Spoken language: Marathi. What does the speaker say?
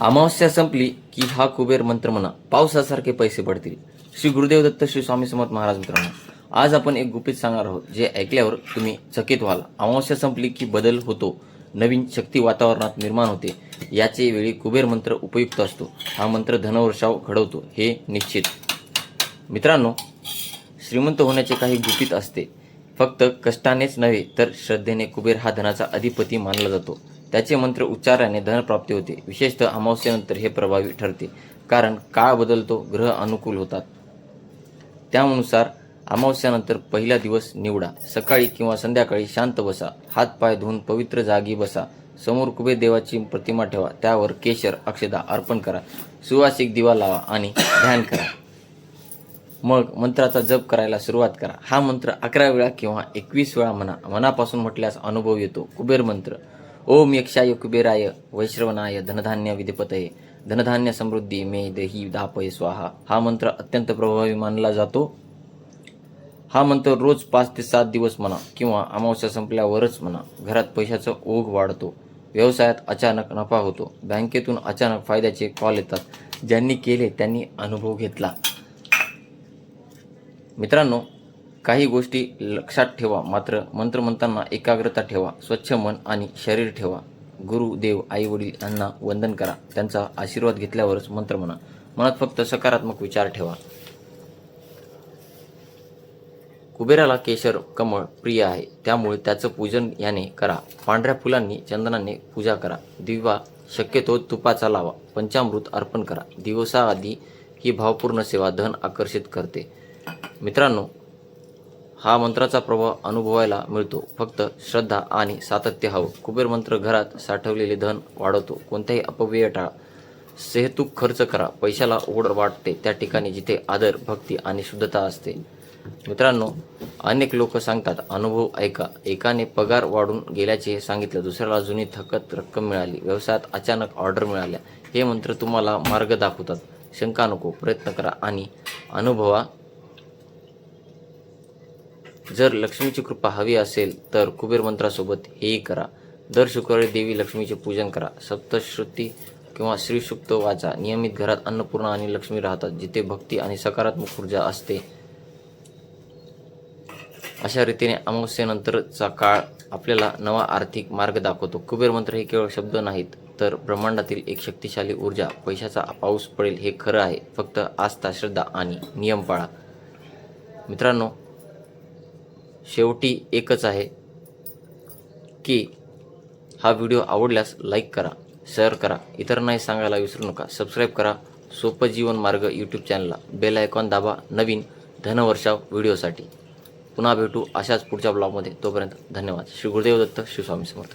अमावस्या संपली की हा कुबेर मंत्र म्हणा पावसासारखे पैसे पडतील. श्री गुरुदेव दत्त श्री स्वामी समर्थ महाराज मित्रांनो आज आपण एक गुपित सांगणार आहोत जे ऐकल्यावर तुम्ही चकित व्हाल. अमावस्या संपली की बदल होतो नवीन शक्ती वातावरणात निर्माण होते याचे वेळी कुबेर मंत्र उपयुक्त असतो. हा मंत्र धनवर्षाव घडवतो हे निश्चित. मित्रांनो श्रीमंत होण्याचे काही गुपित असते. फक्त कष्टानेच नव्हे तर श्रद्धेने कुबेर हा धनाचा अधिपती मानला जातो. त्याचे मंत्र उच्चाराने धनप्राप्ती होते. विशेषतः अमावस्येनंतर हे प्रभावी ठरते. कारण काळ बदलतो ग्रह अनुकूल होतात. त्यानुसार अमावस्यानंतर पहिला दिवस निवडा. सकाळी किंवा संध्याकाळी शांत बसा. हात पाय धुवून पवित्र जागी बसा. समोर कुबेर देवाची प्रतिमा ठेवा. त्यावर केशर अक्षदा अर्पण करा. सुवासिक दिवा लावा आणि ध्यान करा. मग मंत्राचा जप करायला सुरुवात करा. हा मंत्र अकरा वेळा किंवा एकवीस वेळा म्हणा. मनापासून म्हटल्यास अनुभव येतो. कुबेर मंत्र. ओम यक्षाय कुबेराय वैश्रवणाय धनधान्य विधिपतये। धनधान्य समृद्धी मे दही दापय स्वाहा। हा मंत्र अत्यंत प्रभावी मानला जातो. हा मंत्र रोज पाच ते सात दिवस म्हणा किंवा अमावस्या संपल्यावरच म्हणा घरात पैशाचा ओघ वाढतो. व्यवसायात अचानक नफा होतो. बँकेतून अचानक फायद्याचे कॉल येतात. ज्यांनी केले त्यांनी अनुभव घेतला. मित्रांनो काही गोष्टी लक्षात ठेवा. मात्र मंत्र म्हणताना एकाग्रता ठेवा स्वच्छ मन आणि शरीर ठेवा. गुरु देव आई वडील यांना वंदन करा. त्यांचा आशीर्वाद घेतल्यावरच मंत्र म्हणा. मनात फक्त सकारात्मक विचार ठेवा. कुबेराला केशर कमळ प्रिय आहे. त्यामुळे त्याचं पूजन याने करा. पांढऱ्या फुलांनी चंदनाने पूजा करा. दिवा शक्यतो तुपाचा लावा. पंचामृत अर्पण करा. दिवसाआधी ही भावपूर्ण सेवा धन आकर्षित करते. मित्रांनो हा मंत्राचा प्रभाव अनुभवायला मिळतो. फक्त श्रद्धा आणि सातत्य हवं. कुबेर मंत्र घरात साठवलेले धन वाढवतो. कोणत्याही अपव्यय टाळा. सेहतूक खर्च करा. पैशाला ओढ वाटते. त्या ठिकाणी जिथे आदर भक्ती आणि शुद्धता असते. मित्रांनो अनेक लोक सांगतात अनुभव ऐका. एकाने पगार वाढून गेल्याचे हे सांगितलं. दुसऱ्याला जुनी थकत रक्कम मिळाली. व्यवसायात अचानक ऑर्डर मिळाल्या. हे मंत्र तुम्हाला मार्ग दाखवतात. शंका नको. प्रयत्न करा आणि अनुभवा जर लक्ष्मीची कृपा हवी असेल तर कुबेर मंत्रासोबत हेही करा. दर शुक्रवारी देवी लक्ष्मीचे पूजन करा. सप्तश्रुती किंवा श्रीसुक्त वाचा. नियमित घरात अन्नपूर्णा आणि लक्ष्मी राहतात जिथे भक्ती आणि सकारात्मक ऊर्जा असते. अशा रीतीने अमावस्येनंतरचा काळ आपल्याला नवा आर्थिक मार्ग दाखवतो. कुबेर मंत्र हे केवळ शब्द नाहीत तर ब्रह्मांडातील एक शक्तिशाली ऊर्जा पैशाचा पाऊस पडेल हे खरं आहे. फक्त आस्था श्रद्धा आणि नियम पाळा. मित्रांनो शेवटी एकच आहे की हा व्हिडिओ आवडल्यास लाईक करा शेअर करा. इतरांनाही सांगायला विसरू नका. सबस्क्राईब करा. सोपं जीवन मार्ग यूट्यूब चॅनलला बेल आयकॉन दाबा नवीन धनवर्षाव व्हिडिओसाठी. पुन्हा भेटू अशाच पुढच्या ब्लॉगमध्ये. तोपर्यंत धन्यवाद. श्री गुरुदेव दत्त शिवस्वामी समर्थ.